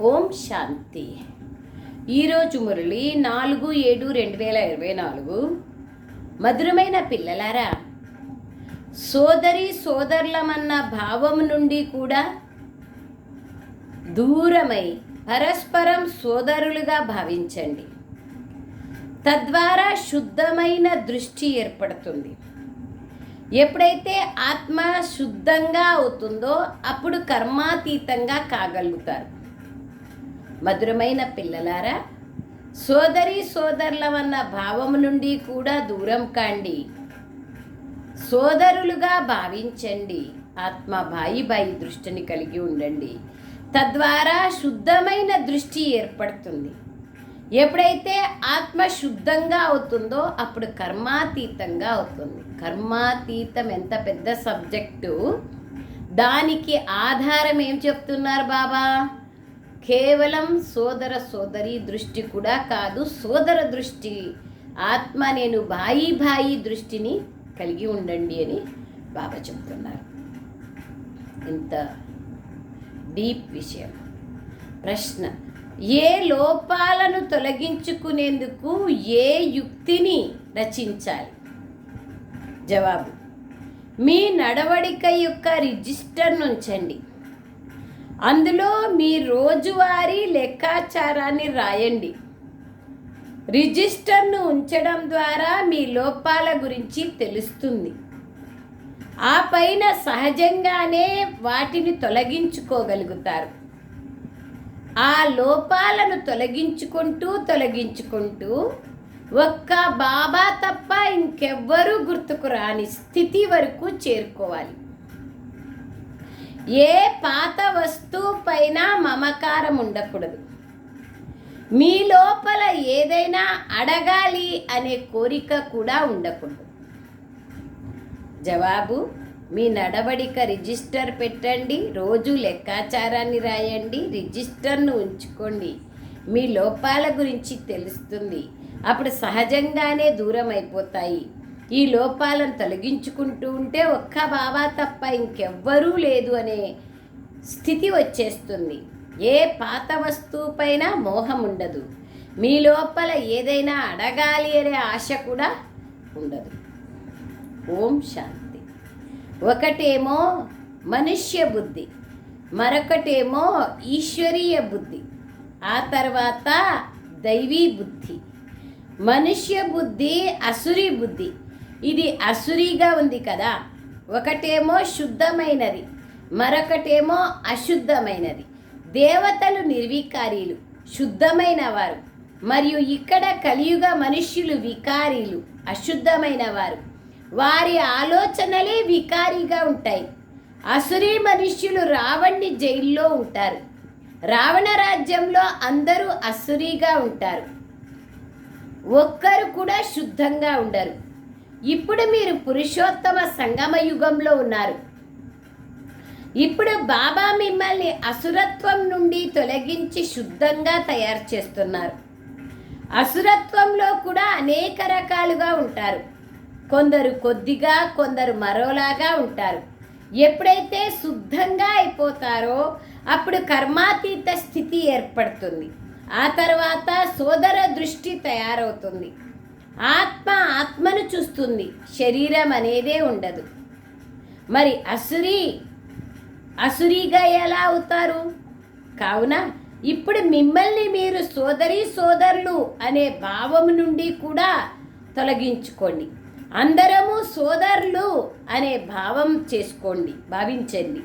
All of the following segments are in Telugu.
ఓం శాంతి. ఈరోజు మురళి నాలుగు ఏడు రెండు వేల ఇరవై నాలుగు. మధురమైన పిల్లలారా సోదరి సోదరులమన్న భావం నుండి కూడా దూరమై పరస్పరం సోదరులుగా భావించండి. తద్వారా శుద్ధమైన దృష్టి ఏర్పడుతుంది. ఎప్పుడైతే ఆత్మ శుద్ధంగా అవుతుందో అప్పుడు కర్మాతీతంగా కాగలుగుతారు. మధురమైన పిల్లలారా? సోదరి సోదరులవన్న భావం నుండి కూడా దూరం కాండి. సోదరులుగా భావించండి. ఆత్మ బాయి బాయి దృష్టిని కలిగి ఉండండి. తద్వారా శుద్ధమైన దృష్టి ఏర్పడుతుంది. ఎప్పుడైతే ఆత్మ శుద్ధంగా అవుతుందో అప్పుడు కర్మాతీతంగా అవుతుంది. కర్మాతీతం ఎంత పెద్ద సబ్జెక్టు? దానికి ఆధారం ఏం చెప్తున్నారు బాబా? కేవలం సోదర సోదరి దృష్టి కూడా కాదు సోదర దృష్టి. ఆత్మ నేను బాయి బాయి దృష్టిని కలిగి ఉండండి అని బాబా చెప్తున్నారు. ఇంత డీప్ విషయం. ప్రశ్న ఏ లోపాలను తొలగించుకునేందుకు ఏ యుక్తిని రచించాలి? జవాబు మీ నడవడిక యొక్క రిజిస్టర్ ఉంచండి అందులో మీ రోజువారీ లెక్కాచారాన్ని రాయండి. రిజిస్టర్ను ఉంచడం ద్వారా మీ లోపాల గురించి తెలుస్తుంది. ఆ పైన సహజంగానే వాటిని తొలగించుకోగలుగుతారు. ఆ లోపాలను తొలగించుకుంటూ తొలగించుకుంటూ ఒక్క బాబా తప్ప ఇంకెవ్వరూ గుర్తుకు రాని స్థితి వరకు చేరుకోవాలి. ఏ పాత వస్తువు పైన మమకారం ఉండకూడదు. మీ లోపల ఏదైనా అడగాలి అనే కోరిక కూడా ఉండకూడదు. జవాబు మీ నడవడిక రిజిస్టర్ పెట్టండి రోజు లెక్కాచారాన్ని రాయండి రిజిస్టర్ను ఉంచుకోండి. మీ లోపాల గురించి తెలుస్తుంది. అప్పుడు సహజంగానే దూరం అయిపోతాయి ఈ లోపాలను తొలగించుకుంటూ ఉంటే ఒక్క బాబా తప్ప ఇంకెవ్వరూ లేదు అనే స్థితి వచ్చేస్తుంది. ఏ పాత వస్తువుపైన మోహం ఉండదు. మీ లోపల ఏదైనా అడగాలి అనే ఆశ కూడా ఉండదు. ఓం శాంతి. ఒకటేమో మనుష్య బుద్ధి మరొకటేమో ఈశ్వరీయ బుద్ధి ఆ తర్వాత దైవీ బుద్ధి. మనుష్య బుద్ధి అసురి బుద్ధి ఇది అసురీగా ఉంది కదా. ఒకటేమో శుద్ధమైనది మరొకటేమో అశుద్ధమైనది. దేవతలు నిర్వికారీలు శుద్ధమైన వారు మరియు ఇక్కడ కలియుగ మనుష్యులు వికారీలు అశుద్ధమైన వారు. వారి ఆలోచనలే వికారీగా ఉంటాయి. అసురీ మనుష్యులు రావణ్ణి జైల్లో ఉంటారు. రావణ రాజ్యంలో అందరూ అసురీగా ఉంటారు. ఒక్కరు కూడా శుద్ధంగా ఉండరు. ఇప్పుడు మీరు పురుషోత్తమ సంగమ యుగంలో ఉన్నారు. ఇప్పుడు బాబా మిమ్మల్ని అసురత్వం నుండి తొలగించి శుద్ధంగా తయారు చేస్తున్నారు. అసురత్వంలో కూడా అనేక రకాలుగా ఉంటారు. కొందరు కొద్దిగా కొందరు మరోలాగా ఉంటారు. ఎప్పుడైతే శుద్ధంగా అయిపోతారో అప్పుడు కర్మాతీత స్థితి ఏర్పడుతుంది. ఆ తర్వాత సోదర దృష్టి తయారవుతుంది. ఆత్మ ఆత్మను చూస్తుంది. శరీరం అనేదే ఉండదు. మరి అసురి అసురిగా ఎలా అవుతారు? కావున ఇప్పుడు మిమ్మల్ని మీరు సోదరి సోదరులు అనే భావం నుండి కూడా తొలగించుకోండి. అందరము సోదరులు అనే భావం చేసుకోండి భావించండి.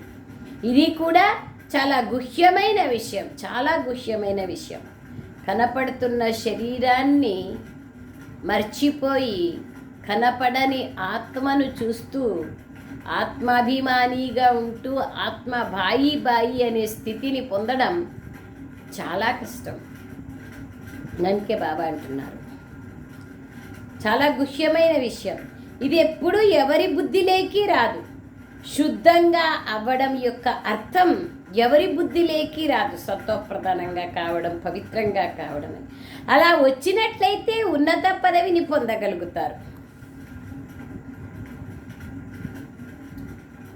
ఇది కూడా చాలా గుహ్యమైన విషయం చాలా గుహ్యమైన విషయం. కనపడుతున్న శరీరాన్ని మర్చిపోయి కనపడని ఆత్మను చూస్తూ ఆత్మాభిమానిగా ఉంటూ ఆత్మ బాయి బాయి అనే స్థితిని పొందడం చాలా కష్టం. నన్కే బాబా అంటున్నారు. చాలా గుహ్యమైన విషయం. ఇది ఎప్పుడూ ఎవరి బుద్ధిలోకి రాదు. శుద్ధంగా అవ్వడం యొక్క అర్థం ఎవరి బుద్ధిలోకి రాదు. సత్వప్రధానంగా కావడం పవిత్రంగా కావడం. అని అలా వచ్చినట్లయితే ఉన్నత పదవిని పొందగలుగుతారు.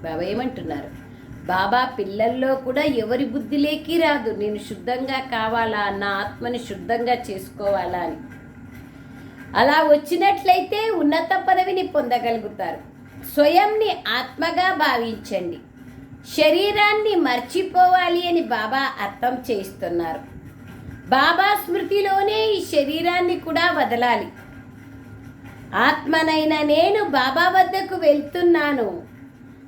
బాబా ఏమంటున్నారు? బాబా పిల్లల్లో కూడా ఎవరి బుద్ధిలేకి రాదు. నేను శుద్ధంగా కావాలా? నా ఆత్మని శుద్ధంగా చేసుకోవాలా అని. అలా వచ్చినట్లయితే ఉన్నత పదవిని పొందగలుగుతారు. స్వయంని ఆత్మగా భావించండి. శరీరాన్ని మర్చిపోవాలి అని బాబా అర్థం చేయిస్తున్నారు. బాబా స్మృతిలోనే ఈ శరీరాన్ని కూడా వదలాలి. ఆత్మనైన నేను బాబా వద్దకు వెళ్తున్నాను.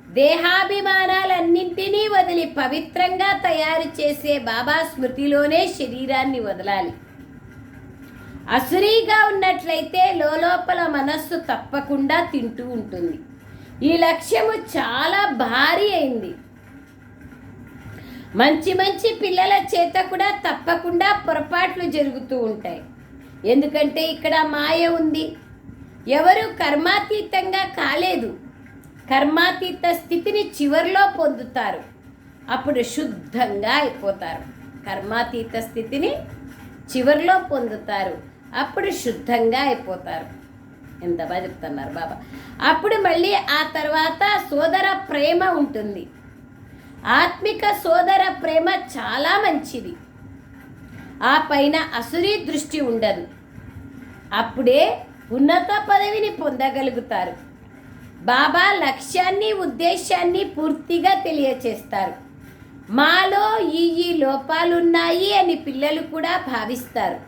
దేహాభిమానాలన్నింటినీ వదిలి పవిత్రంగా తయారు చేసే బాబా స్మృతిలోనే శరీరాన్ని వదలాలి. అసురీగా ఉన్నట్లయితే లోపల మనస్సు తప్పకుండా తింటూ ఉంటుంది. ఈ లక్ష్యము చాలా భారీ అయింది. మంచి మంచి పిల్లల చేత కూడా తప్పకుండా పొరపాట్లు జరుగుతూ ఉంటాయి. ఎందుకంటే ఇక్కడ మాయ ఉంది. ఎవరు కర్మాతీతంగా కాలేదు. కర్మాతీత స్థితిని చివరిలో పొందుతారు. అప్పుడు శుద్ధంగా అయిపోతారు. కర్మాతీత స్థితిని చివరిలో పొందుతారు. అప్పుడు శుద్ధంగా అయిపోతారు. ఎంత బాగా చెప్తున్నారు బాబా. అప్పుడు మళ్ళీ ఆ తర్వాత సోదర ప్రేమ ఉంటుంది. ఆత్మిక సోదర ప్రేమ చాలా మంచిది. ఆ పైన అసురీ దృష్టి ఉండదు. అప్పుడే ఉన్నత పదవిని పొందగలుగుతారు. బాబా లక్ష్యాన్ని ఉద్దేశాన్ని పూర్తిగా తెలియచేస్తారు. మాలో ఈ ఈ లోపాలున్నాయి అని పిల్లలు కూడా భావిస్తారు.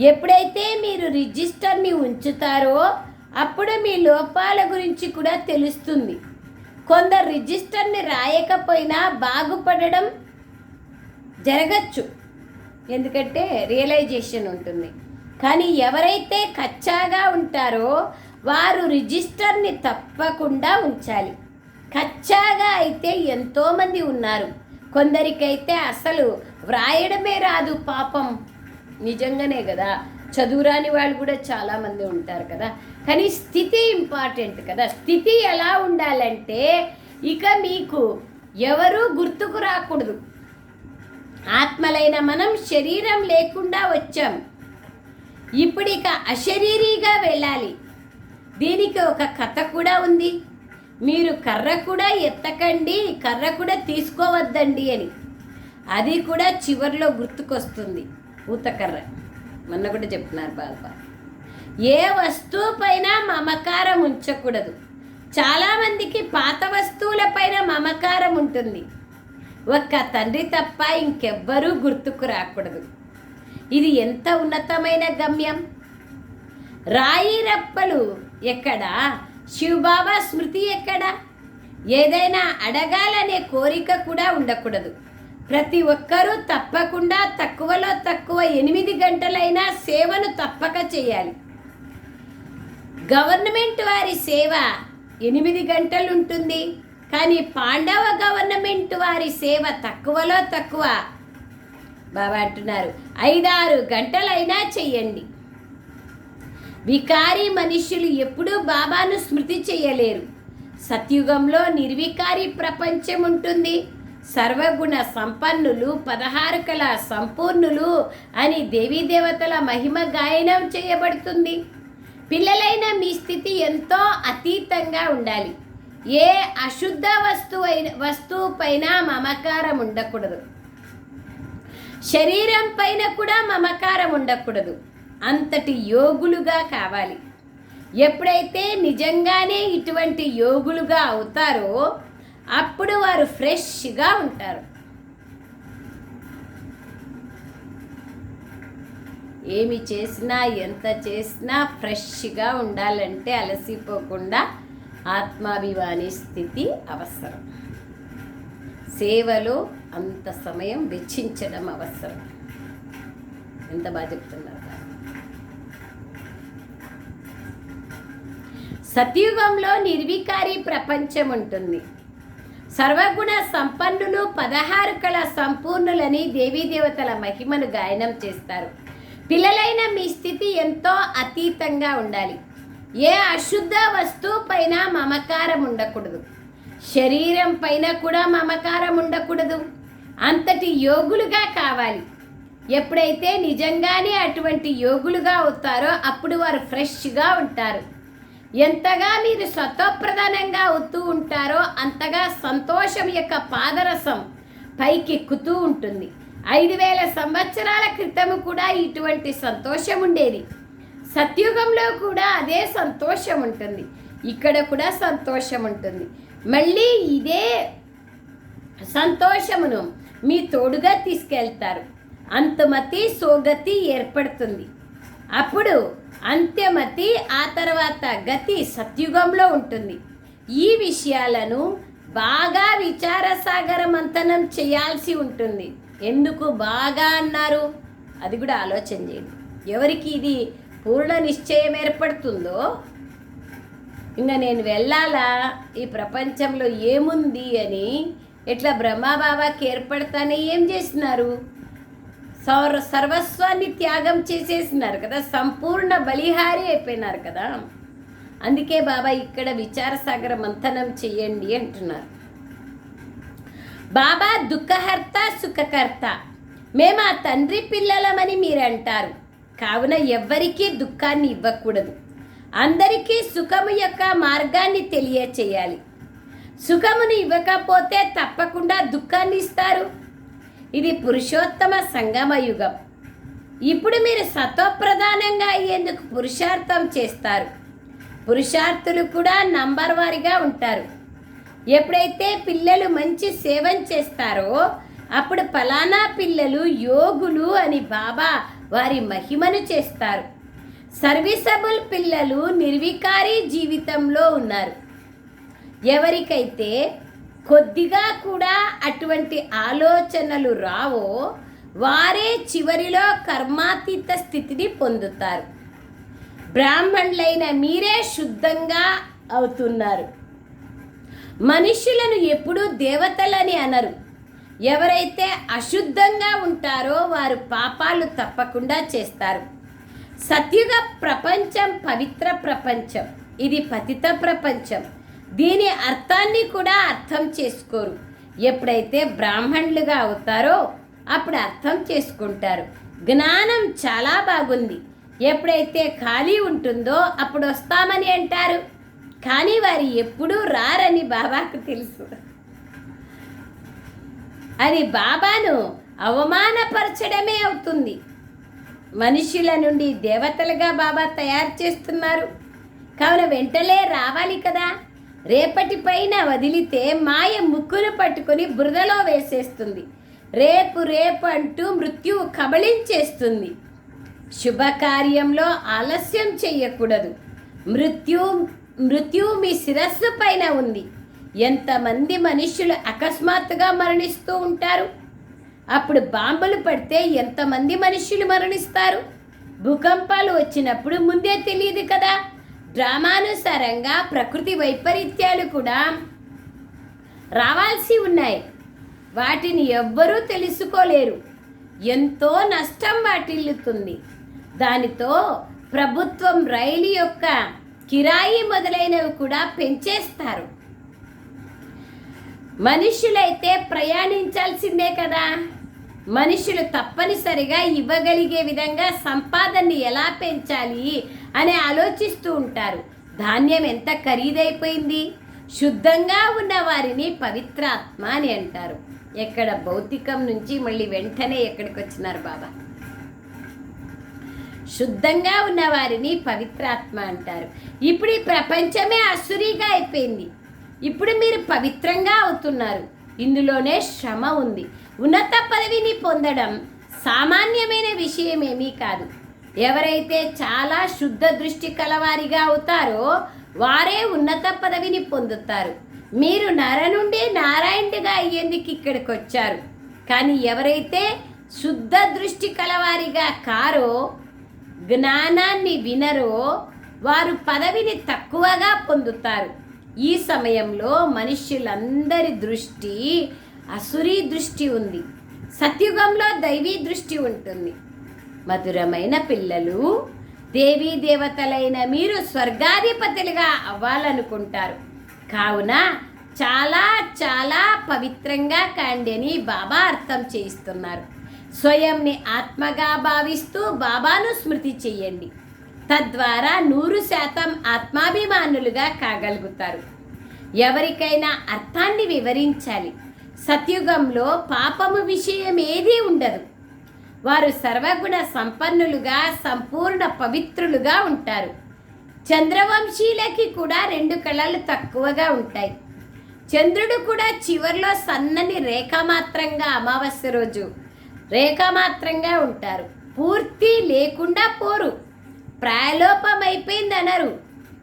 ఎప్పుడైతే మీరు రిజిస్టర్ని ఉంచుతారో అప్పుడు మీ లోపాల గురించి కూడా తెలుస్తుంది. కొందరు రిజిస్టర్ని రాయకపోయినా బాగుపడడం జరగచ్చు. ఎందుకంటే రియలైజేషన్ ఉంటుంది. కానీ ఎవరైతే కచ్చాగా ఉంటారో వారు రిజిస్టర్ని తప్పకుండా ఉంచాలి. కచ్చాగా అయితే ఎంతోమంది ఉన్నారు. కొందరికైతే అసలు వ్రాయడమే రాదు పాపం. నిజంగానే కదా. చదువురాని వాళ్ళు కూడా చాలామంది ఉంటారు కదా. కానీ స్థితి ఇంపార్టెంట్ కదా. స్థితి ఎలా ఉండాలంటే ఇక మీకు ఎవరూ గుర్తుకు రాకూడదు. ఆత్మలైన మనం శరీరం లేకుండా వచ్చాం. ఇప్పుడు ఇక అశరీరీగా వెళ్ళాలి. దీనికి ఒక కథ కూడా ఉంది. మీరు కర్ర కూడా ఎత్తకండి కర్ర కూడా తీసుకోవద్దండి అని. అది కూడా చివరిలో గుర్తుకొస్తుంది. ఊతకర్ర. మొన్న కూడా చెప్తున్నారు బాబా. ఏ వస్తువు పైన మమకారం ఉంచకూడదు. చాలామందికి పాత వస్తువులపైన మమకారం ఉంటుంది. ఒక్క తండ్రి తప్ప ఇంకెవ్వరూ గుర్తుకు రాకూడదు. ఇది ఎంత ఉన్నతమైన గమ్యం? రాయి రప్పలు ఎక్కడ? శివబాబా స్మృతి ఎక్కడ? ఏదైనా అడగాలనే కోరిక కూడా ఉండకూడదు. ప్రతి ఒక్కరూ తప్పకుండా తక్కువలో తక్కువ ఎనిమిది గంటలైనా సేవను తప్పక చేయాలి. గవర్నమెంట్ వారి సేవ ఎనిమిది గంటలు ఉంటుంది కానీ పాండవ గవర్నమెంట్ వారి సేవ తక్కువలో తక్కువ. బాబా అంటున్నారు ఐదారు గంటలైనా చెయ్యండి. వికారి మనుష్యులు ఎప్పుడూ బాబాను స్మృతి చేయలేరు సత్యుగంలో నిర్వికారి ప్రపంచం ఉంటుంది సర్వగుణ సంపన్నులు పదహారు కళ సంపూర్ణులు అని దేవతల మహిమ గాయనం చేయబడుతుంది. పిల్లలైన మీ స్థితి ఎంతో అతీతంగా ఉండాలి. ఏ అశుద్ధ వస్తువు అయిన వస్తువు పైన మమకారం ఉండకూడదు. శరీరం పైన కూడా మమకారం ఉండకూడదు. అంతటి యోగులుగా కావాలి. ఎప్పుడైతే నిజంగానే ఇటువంటి యోగులుగా అవుతారో అప్పుడు వారు ఫ్రెష్గా ఉంటారు. ఏమి చేసినా ఎంత చేసినా ఫ్రెష్గా ఉండాలంటే అలసిపోకుండా ఆత్మాభిమాని స్థితి అవసరం. సేవలో అంత సమయం వెచ్చించడం అవసరం. ఎంత బాగా చెప్తున్నారు సతయుగంలో నిర్వికారి ప్రపంచం ఉంటుంది. సర్వగుణ సంపన్నులు పదహారు కళ సంపూర్ణులని దేవీదేవతల మహిమను గాయనం చేస్తారు. పిల్లలైన మీ స్థితి ఎంతో అతీతంగా ఉండాలి. ఏ అశుద్ధ వస్తువు పైన మమకారం ఉండకూడదు. శరీరం పైన కూడా మమకారం ఉండకూడదు. అంతటి యోగులుగా కావాలి. ఎప్పుడైతే నిజంగానే అటువంటి యోగులుగా అవుతారో అప్పుడు వారు ఫ్రెష్గా ఉంటారు. ఎంతగా మీరు స్వతోప్రధానంగా అవుతూ ఉంటారో అంతగా సంతోషం యొక్క పాదరసం పైకెక్కుతూ ఉంటుంది. ఐదు వేల సంవత్సరాల క్రితము కూడా ఇటువంటి సంతోషం ఉండేది సత్యుగంలో కూడా అదే సంతోషం ఉంటుంది ఇక్కడ కూడా సంతోషం ఉంటుంది మళ్ళీ ఇదే సంతోషమును మీ తోడుగా తీసుకెళ్తారు. అంతమతి సోగతి ఏర్పడుతుంది. అప్పుడు అంత్యమతి ఆ తర్వాత గతి సత్యుగంలో ఉంటుంది. ఈ విషయాలను బాగా విచారసాగర మంతనం చేయాల్సి ఉంటుంది. ఎందుకు బాగా అన్నారు? అది కూడా ఆలోచన చేయండి. ఎవరికి ఇది పూర్ణ నిశ్చయం ఏర్పడుతుందో? ఇంకా నేను వెళ్ళాలా? ఈ ప్రపంచంలో ఏముంది అని ఎట్లా బ్రహ్మబాబాకి ఏర్పడతానే ఏం చేసినారు? సౌర సర్వస్వాన్ని త్యాగం చేసేసినారు కదా సంపూర్ణ బలిహారి అయిపోయినారు కదా. అందుకే బాబా ఇక్కడ విచారసాగర మంథనం చెయ్యండి అంటున్నారు. బాబా దుఃఖహర్త సుఖకర్త. మేము ఆ తండ్రి పిల్లలమని మీరు అంటారు కావున ఎవ్వరికీ దుఃఖాన్ని ఇవ్వకూడదు. అందరికీ సుఖము యొక్క మార్గాన్ని తెలియచేయాలి. సుఖమును ఇవ్వకపోతే తప్పకుండా దుఃఖాన్ని ఇస్తారు. ఇది పురుషోత్తమ సంగమ యుగం ఇప్పుడు మీరు సత్వప్రధానంగా అయ్యేందుకు పురుషార్థం చేస్తారు. పురుషార్థులు కూడా నంబర్ వారిగా ఉంటారు. ఎప్పుడైతే పిల్లలు మంచి సేవం చేస్తారో అప్పుడు ఫలానా పిల్లలు యోగులు అని బాబా వారి మహిమను చేస్తారు. సర్వీసబుల్ పిల్లలు నిర్వికారి జీవితంలో ఉన్నారు. ఎవరికైతే కొద్దిగా కూడా అటువంటి ఆలోచనలు రావో వారే చివరిలో కర్మాతీత స్థితిని పొందుతారు. బ్రాహ్మణులైన మీరే శుద్ధంగా అవుతున్నారు. మనుషులను ఎప్పుడూ దేవతలని అనరు. ఎవరైతే అశుద్ధంగా ఉంటారో వారు పాపాలు తప్పకుండా చేస్తారు. సత్యుగ ప్రపంచం పవిత్ర ప్రపంచం. ఇది పతిత ప్రపంచం. దీని అర్థాన్ని కూడా అర్థం చేసుకోరు. ఎప్పుడైతే బ్రాహ్మణులుగా అవుతారో అప్పుడు అర్థం చేసుకుంటారు. జ్ఞానం చాలా బాగుంది. ఎప్పుడైతే ఖాళీ ఉంటుందో అప్పుడు వస్తామని అంటారు. కానీ వారు ఎప్పుడూ రారని బాబాకు తెలుసు. అది బాబాను అవమానపరచడమే అవుతుంది. మనుషుల నుండి దేవతలుగా బాబా తయారు చేస్తున్నారు. కావున వెంటనే రావాలి కదా. రేపటి పైన వదిలితే మాయ ముక్కును పట్టుకొని బురదలో వేసేస్తుంది. రేపు రేపు అంటూ మృత్యువు కబళించేస్తుంది. శుభకార్యంలో ఆలస్యం చెయ్యకూడదు మృత్యు మృత్యువు మీ శిరస్సు పైన ఉంది. ఎంతమంది మనుషులు అకస్మాత్తుగా మరణిస్తూ ఉంటారు? అప్పుడు బాంబులు పడితే ఎంతమంది మనుషులు మరణిస్తారు? భూకంపాలు వచ్చినప్పుడు ముందే తెలియదు కదా. డ్రామానుసారంగా ప్రకృతి వైపరీత్యాలు కూడా రావాల్సి ఉన్నాయి. వాటిని ఎవ్వరూ తెలుసుకోలేరు. ఎంతో నష్టం వాటిల్లుతుంది. దానితో ప్రభుత్వం రైలు యొక్క కిరాయి మొదలైనవి కూడా పెంచేస్తారు. మనుషులైతే ప్రయాణించాల్సిందే కదా. మనుషులు తప్పనిసరిగా ఇవ్వగలిగే విధంగా సంపాదనని ఎలా పెంచాలి అని ఆలోచిస్తూ ఉంటారు. ధాన్యం ఎంత ఖరీదైపోయింది? శుద్ధంగా ఉన్న వారిని పవిత్రాత్మ అని అంటారు. ఎక్కడ భౌతికం నుంచి మళ్ళీ వెంటనే ఎక్కడికి వచ్చినారు బాబా? శుద్ధంగా ఉన్న వారిని పవిత్రాత్మ అంటారు. ఇప్పుడు ఈ ప్రపంచమే అసురీగా అయిపోయింది. ఇప్పుడు మీరు పవిత్రంగా అవుతున్నారు. ఇందులోనే శ్రమ ఉంది. ఉన్నత పదవిని పొందడం సామాన్యమైన విషయమేమీ కాదు. ఎవరైతే చాలా శుద్ధ దృష్టి కలవారిగా అవుతారో వారే ఉన్నత పదవిని పొందుతారు. మీరు నర నుండి నారాయణుడిగా అయ్యేందుకు ఇక్కడికి వచ్చారు. కానీ ఎవరైతే శుద్ధ దృష్టి కలవారిగా కారో జ్ఞానాన్ని వినరో వారు పదవిని తక్కువగా పొందుతారు. ఈ సమయంలో మనుష్యులందరి దృష్టి అసురీ దృష్టి ఉంది. సత్యుగంలో దైవీ దృష్టి ఉంటుంది. మధురమైన పిల్లలు దేవీ దేవతలైన మీరు స్వర్గాధిపతులుగా అవ్వాలనుకుంటారు. కావున చాలా చాలా పవిత్రంగా కాండి అని బాబా అర్థం చేయిస్తున్నారు. స్వయంని ఆత్మగా భావిస్తూ బాబాను స్మృతి చెయ్యండి. తద్వారా నూరు శాతం ఆత్మాభిమానులుగా కాగలుగుతారు. ఎవరికైనా అర్థాన్ని వివరించాలి. సత్యుగంలో పాపము విషయం ఏదీ ఉండదు. వారు సర్వగుణ సంపన్నులుగా సంపూర్ణ పవిత్రులుగా ఉంటారు. చంద్రవంశీలకి కూడా రెండు కళలు తక్కువగా ఉంటాయి. చంద్రుడు కూడా చివర్లో సన్నని రేఖ మాత్రంగా అమావాస్య రోజు రేఖ మాత్రంగా ఉంటారు. పూర్తి లేకుండా పోరు. ప్రాయలోపమైపోయింది అనరు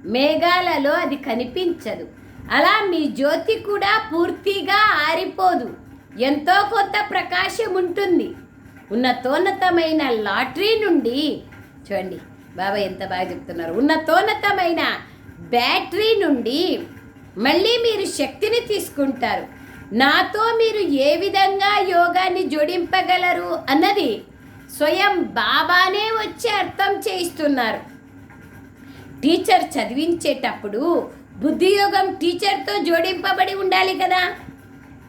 మేఘాలలో అది కనిపించదు. అలా మీ జ్యోతి కూడా పూర్తిగా ఆరిపోదు. ఎంతో కొంత ప్రకాశం ఉంటుంది. ఉన్నతోన్నతమైన లాటరీ నుండి చూడండి బాబా ఎంత బాగా చెప్తున్నారు. ఉన్నతోన్నతమైన బ్యాటరీ నుండి మళ్ళీ మీరు శక్తిని తీసుకుంటారు. నాతో మీరు ఏ విధంగా యోగాన్ని జోడింపగలరు అన్నది స్వయం బాబానే వచ్చి అర్థం చేయిస్తున్నారు. టీచర్ చదివించేటప్పుడు బుద్ధియోగం టీచర్తో జోడింపబడి ఉండాలి కదా.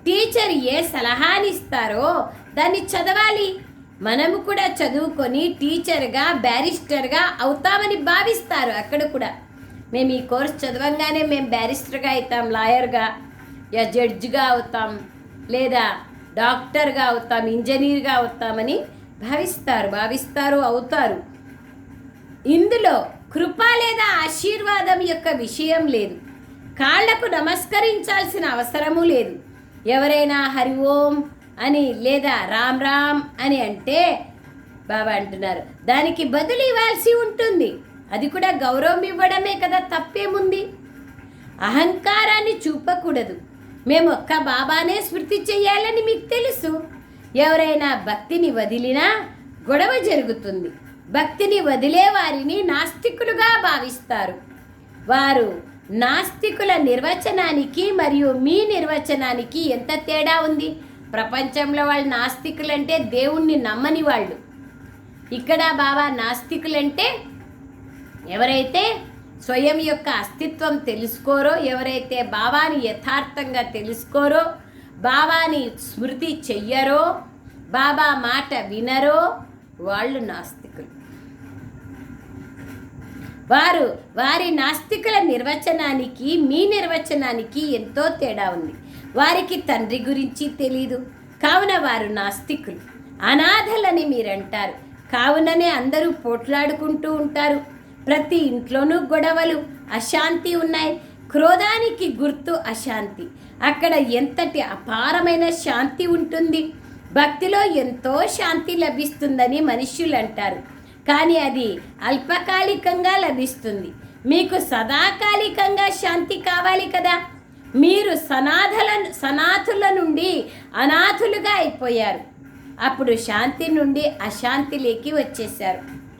టీచర్ ఏ సలహానిస్తారో దాన్ని చదవాలి. మనము కూడా చదువుకొని టీచర్గా బ్యారిస్టర్గా అవుతామని భావిస్తారు అక్కడ కూడా. మేము ఈ కోర్స్ చదవంగానే మేము బ్యారిస్టర్గా అవుతాం లాయర్గా. జడ్జిగా అవుతాం లేదా డాక్టర్గా అవుతాం ఇంజనీర్గా అవుతామని భావిస్తారు భావిస్తారు అవుతారు. ఇందులో కృప లేదా ఆశీర్వాదం యొక్క విషయం లేదు. కాళ్ళకు నమస్కరించాల్సిన అవసరము లేదు. ఎవరైనా హరి ఓం అని లేదా రామ్ రామ్ అని అంటే బాబా అంటున్నారు. దానికి బదులు ఇవ్వాల్సి ఉంటుంది. అది కూడా గౌరవం ఇవ్వడమే కదా తప్పేముంది? అహంకారాన్ని చూపకూడదు. మేము ఒక్క బాబానే స్మృతి చెయ్యాలని మీకు తెలుసు. ఎవరైనా భక్తిని వదిలినా గొడవ జరుగుతుంది. భక్తిని వదిలే వారిని నాస్తికులుగా భావిస్తారు. వారు నాస్తికుల నిర్వచనానికి మరియు మీ నిర్వచనానికి ఎంత తేడా ఉంది? ప్రపంచంలో వాళ్ళు నాస్తికులంటే దేవుణ్ణి నమ్మని వాళ్ళు. ఇక్కడ బాబా నాస్తికులంటే ఎవరైతే స్వయం యొక్క అస్తిత్వం తెలుసుకోరో ఎవరైతే బావాని యథార్థంగా తెలుసుకోరో బాబాని స్మృతి చెయ్యరో బాబా మాట వినరో వాళ్ళు నాస్తికులు. వారు వారి నాస్తికుల నిర్వచనానికి మీ నిర్వచనానికి ఎంతో తేడా ఉంది. వారికి తండ్రి గురించి తెలీదు. కావున వారు నాస్తికులు. అనాథలని మీరంటారు. కావుననే అందరూ పోట్లాడుకుంటూ ఉంటారు. ప్రతి ఇంట్లోనూ గొడవలు అశాంతి ఉన్నాయి. క్రోధానికి గుర్తు అశాంతి. అక్కడ ఎంతటి అపారమైన శాంతి ఉంటుంది? భక్తిలో ఎంతో శాంతి లభిస్తుందని మనుష్యులు అంటారు. కానీ అది అల్పకాలికంగా లభిస్తుంది. మీకు సదాకాలికంగా శాంతి కావాలి కదా? మీరు సనాథల సనాథుల నుండి అనాథులుగా అయిపోయారు. అప్పుడు శాంతి నుండి అశాంతిలోకి వచ్చేశారు.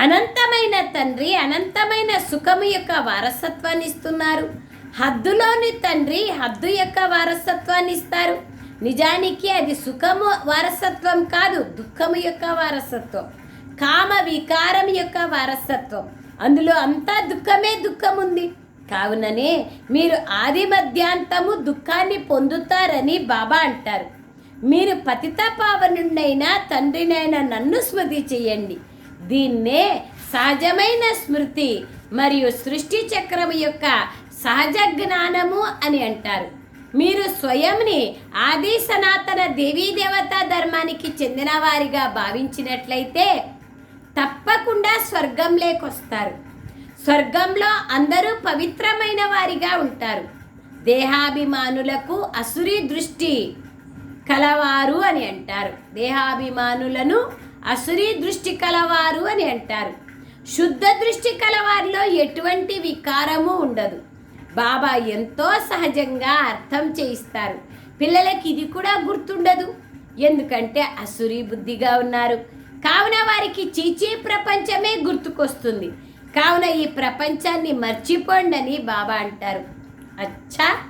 అనంతమైన తండ్రి అనంతమైన సుఖము యొక్క వారసత్వాన్ని ఇస్తున్నారు. హద్దులోని తండ్రి హద్దు యొక్క వారసత్వాన్ని ఇస్తారు. నిజానికి అది సుఖము వారసత్వం కాదు దుఃఖము యొక్క వారసత్వం. కామ వికారం యొక్క వారసత్వం. అందులో అంతా దుఃఖమే దుఃఖం ఉంది కావుననే మీరు ఆది మధ్యాంతము దుఃఖాన్ని పొందుతారని బాబా అంటారు. మీరు పతిత పావనుడైన తండ్రినైన నన్ను స్మృతి చేయండి. దీన్నే సహజమైన స్మృతి మరియు సృష్టి చక్రం యొక్క సహజ జ్ఞానము అని అంటారు. మీరు స్వయంని ఆది సనాతన దేవీ దేవతా ధర్మానికి చెందినవారిగా భావించినట్లయితే తప్పకుండా స్వర్గం లేకొస్తారు. స్వర్గంలో అందరూ పవిత్రమైన వారిగా ఉంటారు. దేహాభిమానులకు అసురి దృష్టి కలవారు అని అంటారు. దేహాభిమానులను అసురి దృష్టి కలవారు అని అంటారు. శుద్ధ దృష్టి కలవారిలో ఎటువంటి వికారము ఉండదు. బాబా ఎంతో సహజంగా అర్థం చేయిస్తారు. పిల్లలకి ఇది కూడా గుర్తుండదు. ఎందుకంటే అసురి బుద్ధిగా ఉన్నారు. కావున వారికి చీచీ ప్రపంచమే గుర్తుకొస్తుంది. కావున ఈ ప్రపంచాన్ని మర్చిపోండి అని బాబా అంటారు. అచ్చా!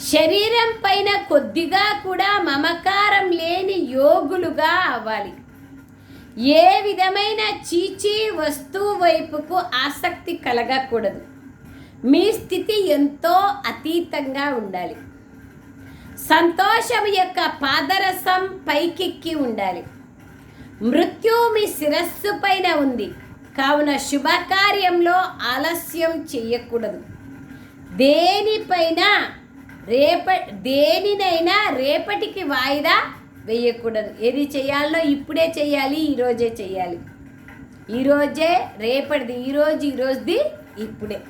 శరీరం పైన కొద్దిగా కూడా మమకారం లేని యోగులుగా అవ్వాలి. ఏ విధమైన చీచీ వస్తువు వైపుకు ఆసక్తి కలగకూడదు. మీ స్థితి ఎంతో అతీతంగా ఉండాలి. సంతోషం యొక్క పాదరసం పైకెక్కి ఉండాలి. మృత్యు మీ శిరస్సు పైన ఉంది. కావున శుభకార్యంలో ఆలస్యం చేయకూడదు. దేనిపైన రేప దేనినైనా రేపటికి వాయిదా వేయకూడదు. ఏది చేయాలో ఇప్పుడే చేయాలి ఈరోజే చేయాలి. ఈరోజే రేపటిది ఈరోజు ఈరోజుది ఇప్పుడే.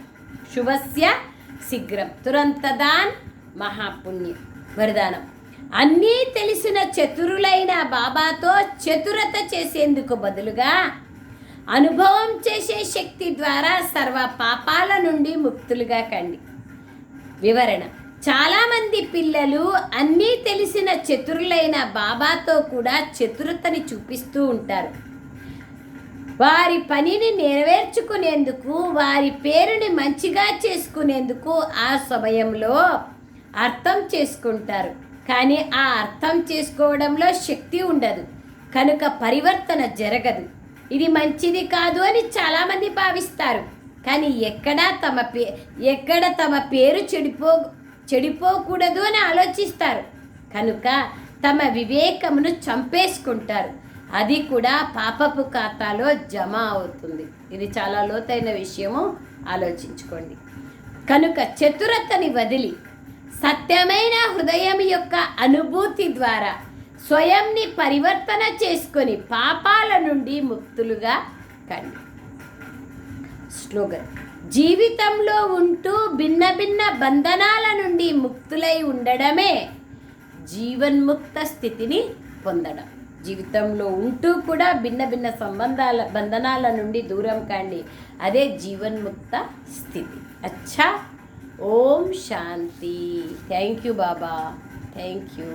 శుభస్య శీఘ్రం. తురంతదాన్ మహాపుణ్యం. వరదానం. అన్నీ తెలిసిన చతురులైన బాబాతో చతురత చేసేందుకు బదులుగా అనుభవం చేసే శక్తి ద్వారా సర్వ పాపాల నుండి ముక్తులుగా కండి. వివరణ. చాలామంది పిల్లలు అన్నీ తెలిసిన చతురులైన బాబాతో కూడా చతురతని చూపిస్తూ ఉంటారు. వారి పనిని నెరవేర్చుకునేందుకు వారి పేరుని మంచిగా చేసుకునేందుకు ఆ సమయంలో అర్థం చేసుకుంటారు. కానీ ఆ అర్థం చేసుకోవడంలో శక్తి ఉండదు. కనుక పరివర్తన జరగదు. ఇది మంచిది కాదు అని చాలామంది భావిస్తారు. కానీ ఎక్కడా తమ పే ఎక్కడ తమ పేరు చెడిపో చెడిపోకూడదు అని ఆలోచిస్తారు. కనుక తమ వివేకమును చంపేసుకుంటారు. అది కూడా పాపపు ఖాతాలో జమ అవుతుంది. ఇది చాలా లోతైన విషయము. ఆలోచించుకోండి. కనుక చతురతని వదిలి సత్యమైన హృదయం యొక్క అనుభూతి ద్వారా స్వయంని పరివర్తన చేసుకొని పాపాల నుండి ముక్తులుగా కండి. స్లోగన్ జీవితంలో ఉంటూ భిన్న భిన్న బంధనాల నుండి ముక్తులై ఉండడమే జీవన్ముక్త స్థితిని పొందడం. జీవితంలో ఉంటూ కూడా భిన్న భిన్న సంబంధాల బంధనాల నుండి దూరం కాండి. అదే జీవన్ముక్త స్థితి. అచ్చా. ఓం శాంతి. Thank you Baba. Thank you.